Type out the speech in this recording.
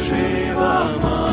Жива, жива.